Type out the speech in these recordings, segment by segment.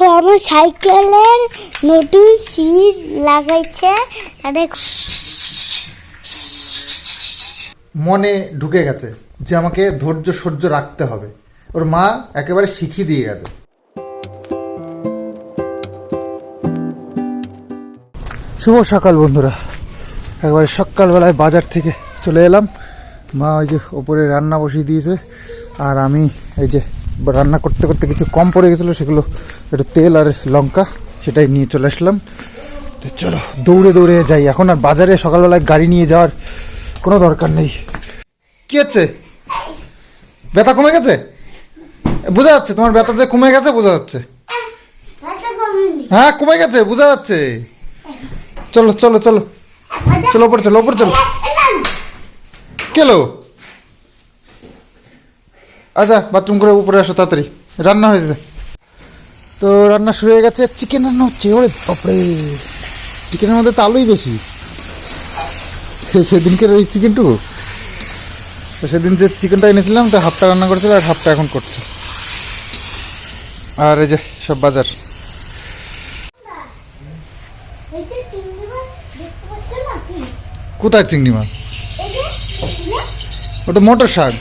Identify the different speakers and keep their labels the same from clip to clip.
Speaker 1: দেখো আমার সাইকেলের নতুন সিট লাগাইছে।
Speaker 2: মনে ঢুকে গেছে যে আমাকে ধৈর্য সহ্য রাখতে হবে ওর মা একেবারে শিখিয়ে দিয়ে গেছে শুভ সকাল বন্ধুরা একবারে সকালবেলায় বাজার থেকে চলে এলাম মা ওই যে ওপরে রান্না বসিয়ে দিয়েছে আর আমি এই যে রান্না করতে করতে কিছু কম পড়ে গেছিল, সেগুলো একটু তেল আর লঙ্কা সেটাই নিয়ে চলে আসলাম। তো চলো, দৌড়ে দৌড়ে যাই। এখন আর বাজারে সকালবেলায় গাড়ি নিয়ে যাওয়ার কোনো দরকার নেই। কি হচ্ছে? ব্যথা কমে গেছে? বোঝা যাচ্ছে, তোমার ব্যথা যে কমে গেছে, বোঝা যাচ্ছে। হ্যাঁ কমে গেছে, বোঝা যাচ্ছে। চলো চলো চলো। চলো, ওপরে চলো ওপরে চলো। কেলো আচ্ছা বাথরুম করে উপরে আসো তাড়াতাড়ি। রান্না হয়েছে। তো রান্না শুরু হয়ে গেছে চিকেন রান্না হচ্ছে ওরে বাপরে। চিকেনের মধ্যে তো আলুই বেশি। সেদিনকের ওই চিকেনটুকু তো সেদিন যে চিকেনটা এনেছিলাম তো হাফটা রান্না করেছিল আর হাফটা এখন করছে। আর এই যে সব বাজার। কোথায় চিংড়ি মাছ। ওটা মোটর শাক।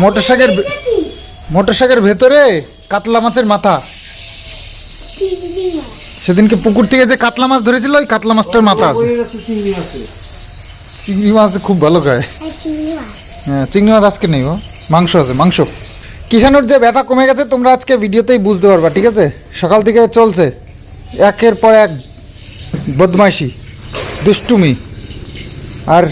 Speaker 2: মোটর শাকের ভেতরে কাতলা মাছের মাথা। সেদিনকে পুকুর থেকে যে কাতলা মাছ ধরেছিল, ওই কাতলা মাছটার মাথা আছে। চিংড়ি মাছ খুব ভালো খায়। হ্যাঁ চিংড়ি মাছ আজকে নেই ও মাংস আছে, মাংস। কিষানুর যে ব্যথা কমে গেছে, তোমরা আজকে ভিডিওতেই বুঝতে পারবা, ঠিক আছে? সকাল থেকে চলছে। একের পর এক বদমাইশি, দুষ্টুমি। আর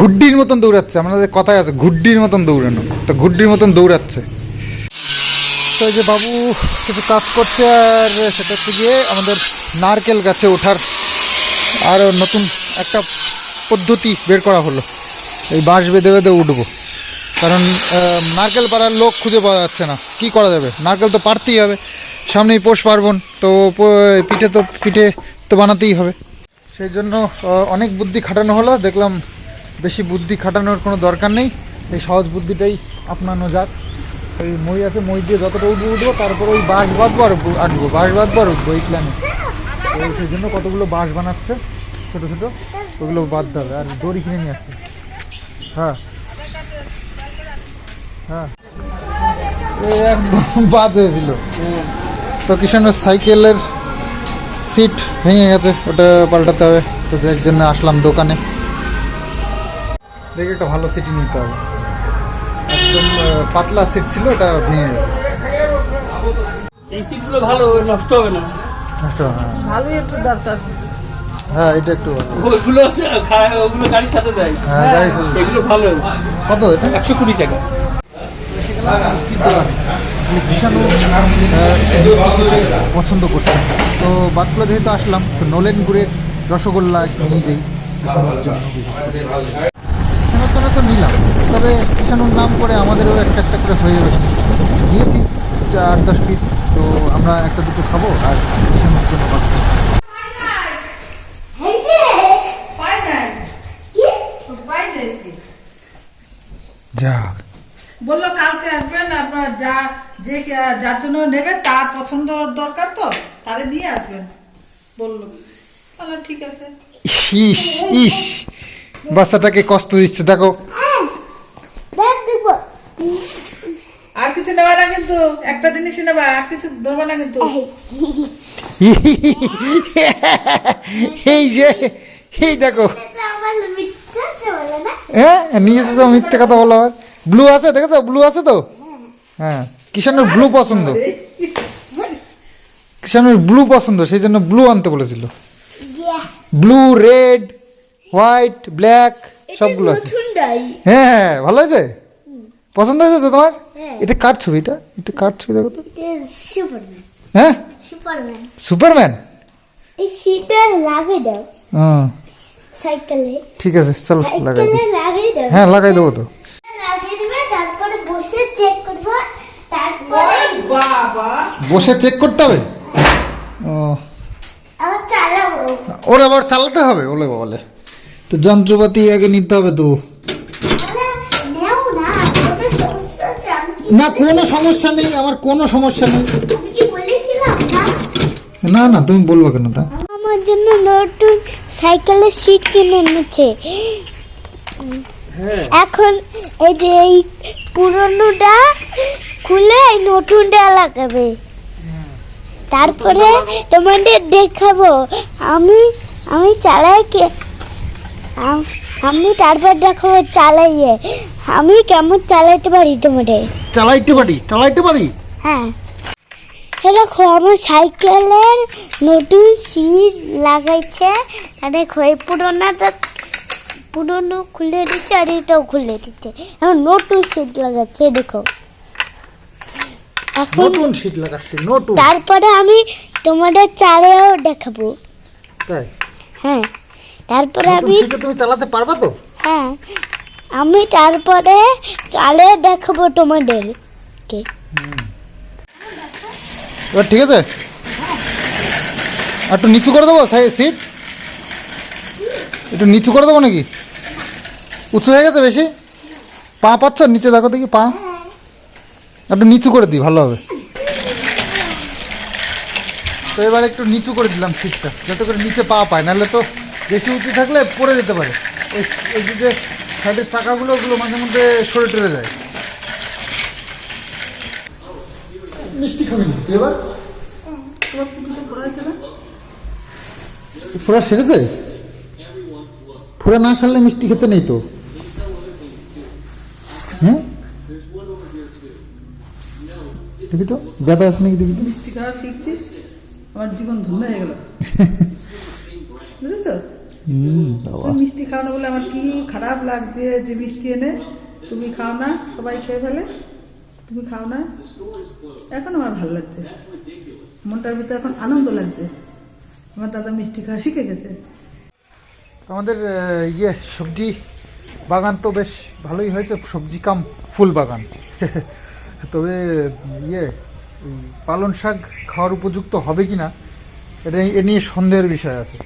Speaker 2: ঘুড্ডির মতন দৌড়াচ্ছে আমাদের কথায় আছে, ঘুড্ডির মতন দৌড়ানো, তো ঘুড্ডির মতন দৌড়াচ্ছে। তো যে বাবু কিছু কাজ করছে, আর সেটা হচ্ছে গিয়ে আমাদের নারকেল গাছে ওঠার আর নতুন একটা পদ্ধতি বের করা হলো। এই বাঁশ বেঁধে বেঁধে উঠবো। কারণ নারকেল পাড়ার লোক খুঁজে পাওয়া যাচ্ছে না। কি করা যাবে? নারকেল তো পারতেই হবে। সামনেই পৌষ পার্বণ, তো পিঠে তো পিঠে তো বানাতেই হবে। সেই জন্য অনেক বুদ্ধি খাটানো হলো, দেখলাম বেশি বুদ্ধি খাটানোর কোনো দরকার নেই। এই সহজ বুদ্ধিটাই আপনানো যাক ওই মই আছে, মই দিয়ে যতটা উঠবো উঠবো, তারপর ওই বাঁশ বাঁধবো আর আঁটবো, বাঁশ বাঁধবো আর উঠবো এই প্ল্যানে তো সেই জন্য কতগুলো বাঁশ বানাচ্ছে, ছোট ছোট, ওগুলো বাঁধতে হবে। আর দড়ি কিনে নিয়ে আসছে। হ্যাঁ। হ্যাঁ। একদম হয়েছিল। তো কিষানের সাইকেলের সিট ভেঙে গেছে, ওটা পাল্টাতে হবে। তো যার জন্য আসলাম দোকানে। দেখে একটা ভালো সিটি নিতে হবে। একদম পাতলা সিট ছিল ওটা ভেঙে গেছে।
Speaker 3: এই সিটগুলো ভালো নষ্ট হবে না।
Speaker 2: নষ্ট, হ্যাঁ।
Speaker 4: ভালোই একটু দরকার।
Speaker 2: হ্যাঁ এটা একটু
Speaker 3: ওগুলো গাড়ির সাথে দেয়।
Speaker 2: হ্যাঁ শুধু।
Speaker 3: এগুলো ভালো।
Speaker 2: কত এটা?
Speaker 3: একশো কুড়ি টাকা।
Speaker 2: খেতে পছন্দ করছেন তো বাদগুলো যেহেতু আসলাম তো নলেন গুড়ের রসগোল্লা একটু নিয়ে যাই। জন্য। জন্য তো নিলাম তবে কিষানুর নাম করে আমাদেরও একটা একটা করে হয়ে যাবে নিয়েছি চার দশ পিস তো আমরা একটা দুটো খাব আর কিষানুর জন্য বাকি
Speaker 1: যে।
Speaker 4: বলল কালকে আসবেন আপনার যা যে যার জন্য নেবে তার পছন্দ দরকার তো তারে নিয়ে আসবেন বলল। বললাম ঠিক আছে।
Speaker 2: ইস ইস। বাচ্চাটাকে কষ্ট দিচ্ছে দেখো।
Speaker 4: আর কিছু নেবে না কিন্তু একটা জিনিসই নেবে আর কিছু ধরবে না কিন্তু।
Speaker 2: এই যে এই দেখো। হ্যাঁ নিয়ে এসেছ মিথ্যে কথা বলো আবার। ব্লু আছে দেখেছ? ব্লু আছে তো? হ্যাঁ কিষানের ব্লু পছন্দ। কিষানের ব্লু পছন্দ সেই জন্য ব্লু আনতে বলেছিল। ব্লু রেড হোয়াইট ব্ল্যাক সবগুলো আছে। হ্যাঁ হ্যাঁ ভালো হয়েছে? পছন্দ হয়েছে তো তোমার?
Speaker 1: হ্যাঁ।
Speaker 2: এটা কার ছবি এটা? এটা কার ছবি দেখো তো?
Speaker 1: সুপারম্যান
Speaker 2: হ্যাঁ?
Speaker 1: সুপারম্যান
Speaker 2: সুপারম্যান
Speaker 1: এই সিটটা লাগিয়ে দাও।
Speaker 2: হুম
Speaker 1: সাইকেলে
Speaker 2: ঠিক আছে চলো লাগাই
Speaker 1: দাও।
Speaker 2: হ্যাঁ লাগাই দেবো তো।
Speaker 1: লাগিয়ে দিবে তারপরে বসে চেক করব। তারপরে
Speaker 4: বাবা।
Speaker 2: বসে চেক করতে হবে? ও।
Speaker 1: আবার চালাবো।
Speaker 2: ওর আবার চালাতে হবে? ওলে বলে তো যন্ত্রপাতি আগে নিতে হবে তো।
Speaker 1: না
Speaker 2: কোনো সমস্যা নেই আমার কোনো সমস্যা নেই।
Speaker 1: আমি কি বলেছিলাম না
Speaker 2: না তুমি বলব কেন তা?
Speaker 1: আমার জন্য নতুন সাইকেলের সিট কিনে এনেছে। এখন এই যে এই পুরনোটা খুলে এই নতুনটা লাগাবে। তারপরে তোমাদের দেখাবো। আমি আমি চালাই কে আম- তারপর দেখাবো চালাইয়ে। আমি কেমন চালাইতে পারি তোমাদের
Speaker 2: চালাইতে পারি চালাইতে পারি?
Speaker 1: হ্যাঁ। দেখো আমার সাইকেলের নতুন সিট লাগাইছে দেখো এই পুরোনোটা পুরোনো খুলে দিচ্ছে আর এটাও খুলে দিচ্ছে। এখন নতুন সিট লাগাচ্ছে দেখো। এখন
Speaker 2: নতুন শীত লাগাচ্ছি নতুন।
Speaker 1: তারপরে আমি তোমাদের চালেও দেখাবো।
Speaker 2: তাই?
Speaker 1: হ্যাঁ। তারপরে আমি
Speaker 2: তুমি চালাতে পারবা তো?
Speaker 1: হ্যাঁ আমি তারপরে চালে দেখাবো তোমাদেরকে
Speaker 2: এবার ঠিক আছে? আর একটু নিচু করে দেবো সিট? একটু নিচু করে দেবো নাকি? উঁচু হয়ে গেছে বেশি? পা পাচ্ছ? নিচে দেখো দেখি পা। একটু নিচু করে দিই ভালো হবে। তো এবার একটু নিচু করে দিলাম সিটটা যাতে করে নিচে পা পায় নাহলে তো বেশি উঁচু থাকলে পড়ে যেতে পারে। এই এই যে- সাইডের চাকাগুলো ওগুলো মাঝে মধ্যে সরে টরে যায়। মিষ্টি খাবি না? তুই এবার? ফোড়া সেরেছে? ফোড়া না সারলে মিষ্টি খেতে নেই তো। হ্যাঁ? দেখি তো ব্যথা আছে নাকি দেখি
Speaker 4: মিষ্টি খাওয়া শিখছিস? আমার জীবন ধন্য হয়ে গেল। বুঝেছ? মিষ্টি খাও না বলে আমার কি খারাপ লাগছে যে মিষ্টি এনে? তুমি খাও না, সবাই খেয়ে ফেলে। তুমি খাও না। এখন আমার ভালো লাগছে। মনটার ভিতরে এখন আনন্দ লাগছে। আমার দাদা মিষ্টি খাওয়া শিখে গেছে।
Speaker 2: আমাদের ইয়ে সবজি বাগান তো বেশ ভালোই হয়েছে। সবজি কাম, ফুল বাগান। তবে ইয়ে পালন শাক খাওয়ার উপযুক্ত হবে কি না এটা এ নিয়ে সন্দেহের বিষয় আছে।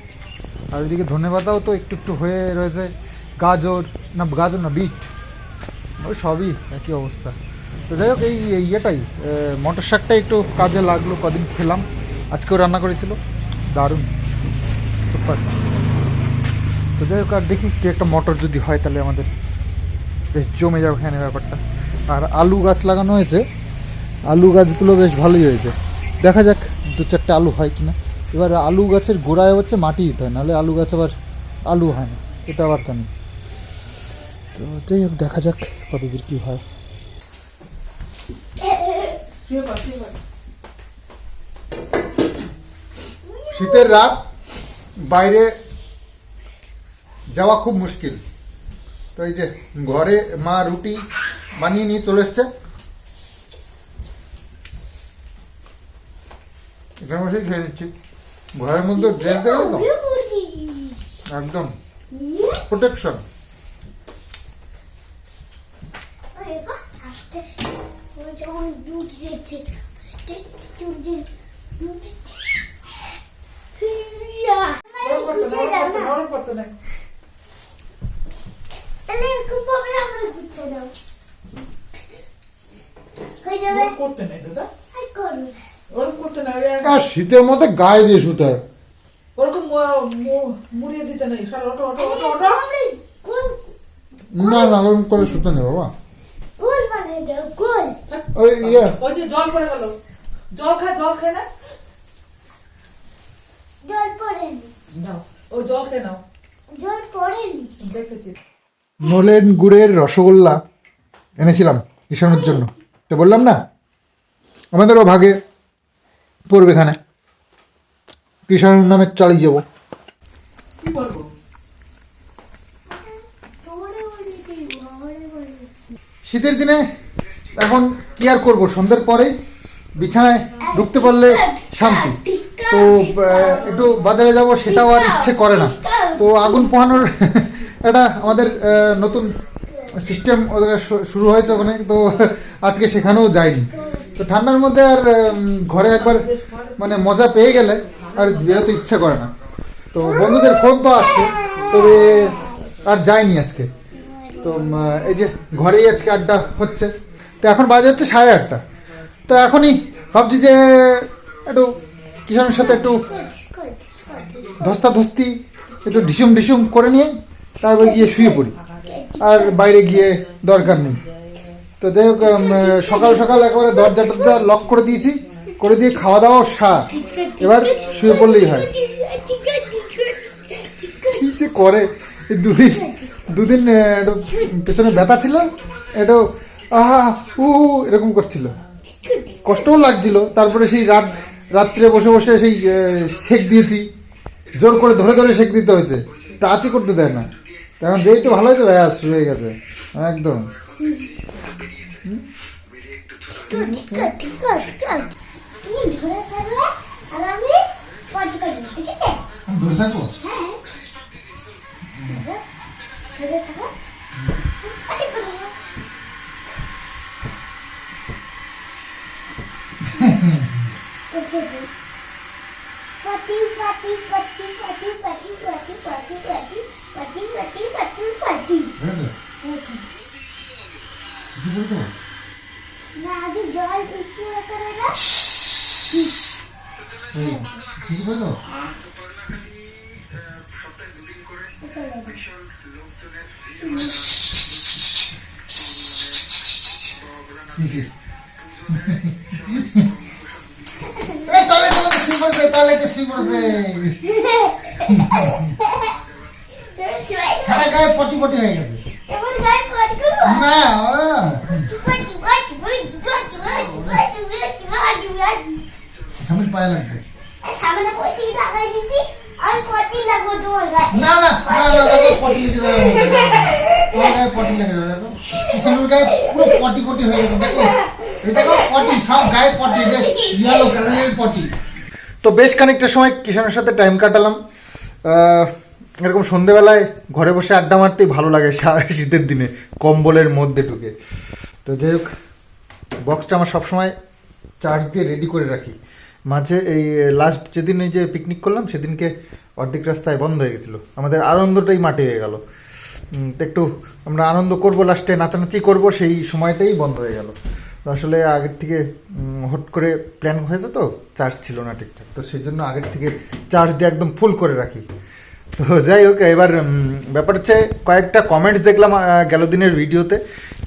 Speaker 2: আর ওইদিকে ধনেপাতাও তো একটু একটু হয়ে রয়েছে। গাজর, না গাজর না, বিট। ওই সবই একই অবস্থা। তো যাই হোক, এই ইয়েটাই মটর শাকটাই একটু কাজে লাগল, কদিন খেলাম। আজকেও রান্না করেছিল। দারুণ। সুপার। তো যাই হোক, আর দেখি কি একটা মটর যদি হয় তাহলে আমাদের। বেশ জমে যাবে এখানে ব্যাপারটা। আর আলু গাছ লাগানো হয়েছে। আলু গাছগুলো বেশ ভালোই হয়েছে। দেখা যাক দু চারটে আলু হয় কিনা। এবার আলু গাছের গোড়ায় হচ্ছে মাটি দিতে হয়, নাহলে আলু গাছ আবার আলু হয় না। এটা আবার জানি। তো যাই হোক, দেখা যাক কতদূর কী হয়। শীতের রাত, বাইরে যাওয়া খুব মুশকিল। তো এই যে ঘরে মা রুটি বানিয়ে নিয়ে চলে এসছে। এখানে বসেই খেয়ে দিচ্ছি ঘরের মধ্যে ড্রেস দেবে তো? একদম। প্রোটেকশন
Speaker 4: করতে নেই দাদা। ওরকম করতে না আর-
Speaker 2: শীতের মধ্যে গায়ে দিয়ে শুতে হয়।
Speaker 4: ওরকম মুড়িয়ে দিতে নেই। সর ওটো ওটো ওটো ওটো
Speaker 2: না না ওরকম করে শুতে নেই বাবা।
Speaker 1: গোল মানে দাও গোল।
Speaker 2: ওই ইয়ে।
Speaker 4: ওই যে জল পড়ে গেল। জল খেয়ে না।
Speaker 1: জল
Speaker 4: খেয়ে নাও।
Speaker 1: জল পড়েনি।
Speaker 4: দেখেছি।
Speaker 2: নলেন গুড়ের রসগোল্লা এনেছিলাম ঈশানের জন্য। তো বললাম না? আমাদেরও ভাগে। পড়বে এখানে কিষানের নামে চালিয়ে যাব। শীতের দিনে এখন কি আর করব? সন্ধ্যের পরে বিছানায় ঢুকতে পারলে শান্তি। তো একটু বাজারে যাব সেটাও আর ইচ্ছে করে না। তো আগুন পোহানোর একটা আমাদের নতুন সিস্টেম শুরু হয়েছে ওখানে। তো আজকে সেখানেও যাইনি। তো ঠান্ডার মধ্যে আর ঘরে একবার মানে মজা পেয়ে গেলে আর বেরোতে ইচ্ছে করে না। তো বন্ধুদের ফোন তো আসছে, তবে আর যায়নি আজকে। তো এই যে ঘরেই আজকে আড্ডা হচ্ছে, তো এখন বাজে হচ্ছে সাড়ে আটটা। তো এখনই ভাবছি যে একটু কিষানের সাথে একটু ধস্তাধস্তি, একটু ঢিসুম ঢিসুম করে নিয়ে তারপরে গিয়ে শুয়ে পড়ি। আর বাইরে গিয়ে দরকার নেই। তো যাই হোক সকাল সকাল একেবারে দরজা টরজা লক করে দিয়েছি। করে দিয়ে খাওয়া দাওয়া সা এবার শুয়ে পড়লেই হয়। কি যে করে? দুদিন দুদিন একটু পেছনে ব্যথা ছিল একটু আহা, উ এরকম করছিল। কষ্টও লাগছিল। তারপরে সেই রাত, রাত্রে বসে বসে সেই সেক দিয়েছি। জোর করে ধরে ধরে সেক দিতে হয়েছে। টাচই করতে দেয় না। তখন যেই ভালো হয়েছে, ব্যাস, শুয়ে গেছে। একদম।
Speaker 1: তুমি ধরে থাকবে আর আমি পটি ঠিক আছে
Speaker 2: ধরে থাকব
Speaker 1: হ্যাঁ ধরে থাকো পটি করে দেবো। বসেছি। কিছু
Speaker 2: তাহলে তোমাকে শুরু করেছে তাহলে তো শুরু করেছে সারা গায়ে পটি। পটি না পায়ে লাগবে।
Speaker 1: সামনে পটি লাগাই দিচ্ছি আমি পটি লাগবো তোমার গায়ে।
Speaker 2: না না না না দেখো পটি লেগে তোমার গায়ে পটি দেখো। গায়ে পুরো পটি পটি হয়ে গেছে দেখো। এই দেখো পটি সব গায়ে পটি ইয়েলো কালারের পটি। তো বেশ খানিকটা সময় কিষানের সাথে টাইম কাটালাম। এরকম সন্ধেবেলায় ঘরে বসে আড্ডা মারতেই ভালো লাগে শীতের দিনে কম্বলের মধ্যে ঢুকে। তো যাই হোক বক্সটা আমার সবসময় চার্জ দিয়ে রেডি করে রাখি। মাঝে এই লাস্ট যেদিন এই যে পিকনিক করলাম, সেদিনকে অর্ধেক রাস্তায় বন্ধ হয়ে গেছিল। আমাদের আনন্দটাই মাটি হয়ে গেল। একটু আমরা আনন্দ করব লাস্টে নাচানাচি করব, সেই সময়টাই বন্ধ হয়ে গেল। আসলে আগের থেকে হট করে প্ল্যান হয়েছে তো চার্জ ছিল না ঠিকঠাক। তো সেই জন্য আগের থেকে চার্জ দিয়ে একদম ফুল করে রাখি। তো যাই হোক, এবার ব্যাপার হচ্ছে কয়েকটা কমেন্টস দেখলাম গেল দিনের ভিডিওতে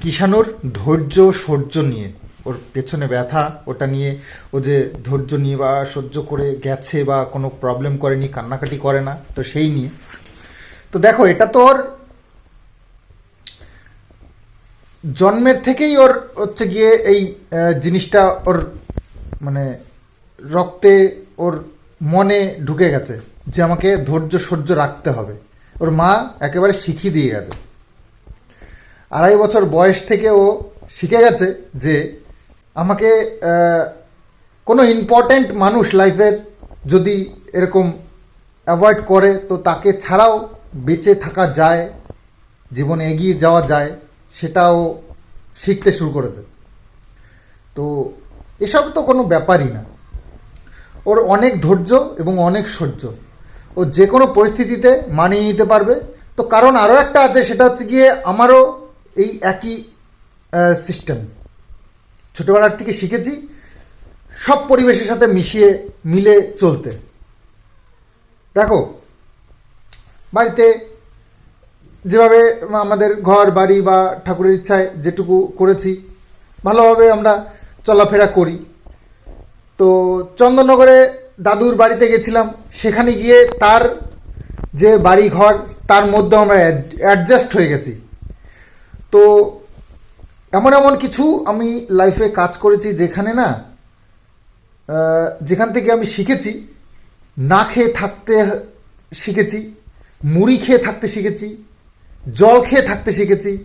Speaker 2: কিষানুর ধৈর্য সহ্য নিয়ে। ওর পেছনে ব্যথা, ওটা নিয়ে ও যে ধৈর্য নিয়ে বা সহ্য করে গেছে বা কোনো প্রবলেম করেনি, কান্নাকাটি করে না, তো সেই নিয়ে। তো দেখো, এটা তো ওর জন্মের থেকেই ওর হচ্ছে গিয়ে এই জিনিসটা ওর মানে রক্তে ওর মনে ঢুকে গেছে যে আমাকে ধৈর্য সহ্য রাখতে হবে। ওর মা একেবারে শিখিয়ে দিয়ে গেছে। আড়াই বছর বয়স থেকে ও শিখে গেছে যে আমাকে কোনো ইম্পর্ট্যান্ট মানুষ লাইফের যদি এরকম অ্যাভয়েড করে, তো তাকে ছাড়াও বেঁচে থাকা যায়, জীবনে এগিয়ে যাওয়া যায়, সেটাও শিখতে শুরু করেছে। তো এসব তো কোনো ব্যাপারই না। ওর অনেক ধৈর্য এবং অনেক সহ্য। ও যে কোনো পরিস্থিতিতে মানিয়ে নিতে পারবে। তো কারণ আরও একটা আছে, সেটা হচ্ছে গিয়ে আমারও এই একই সিস্টেম ছোটোবেলার থেকে শিখেছি, সব পরিবেশের সাথে মিশিয়ে, মিলে চলতে। দেখো, বাড়িতে যেভাবে আমাদের ঘর, বাড়ি বা ঠাকুরের ইচ্ছায় যেটুকু করেছি, ভালোভাবে আমরা চলাফেরা করি। তো চন্দননগরে দাদুর বাড়িতে গেছিলাম, সেখানে গিয়ে তার যে বাড়ি ঘর তার মধ্যে আমরা অ্যাডজাস্ট হয়ে গেছি। তো এমন এমন কিছু আমি লাইফে কাজ করেছি যেখানে না যেখান থেকে আমি শিখেছি, না খেয়ে থাকতে শিখেছি, মুড়ি খেয়ে থাকতে শিখেছি, জল খেয়ে থাকতে শিখেছি,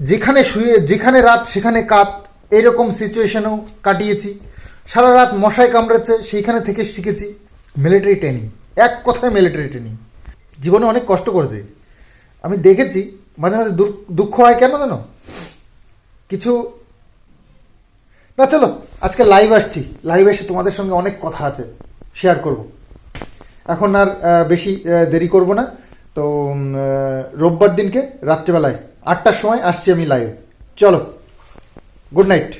Speaker 2: যেখানে শুয়ে, যেখানে রাত, সেখানে কাত, এরকম সিচুয়েশনেও কাটিয়েছি। সারা রাত মশায় কামড়েছে, সেইখানে থেকে শিখেছি মিলিটারি ট্রেনিং এক কথায় মিলিটারি ট্রেনিং জীবনে অনেক কষ্ট করেছে। আমি দেখেছি মাঝে মাঝে দুঃখ- দুঃখ হয় কেন জানো? কিছু না, চলো, আজকে লাইভ আসছি। লাইভ এসে তোমাদের সঙ্গে অনেক কথা আছে শেয়ার করব। এখন আর বেশি দেরি করব না। তো রোববার দিনকে রাত্রেবেলায় আটটার সময় আসছি আমি লাইভ চলো গুড নাইট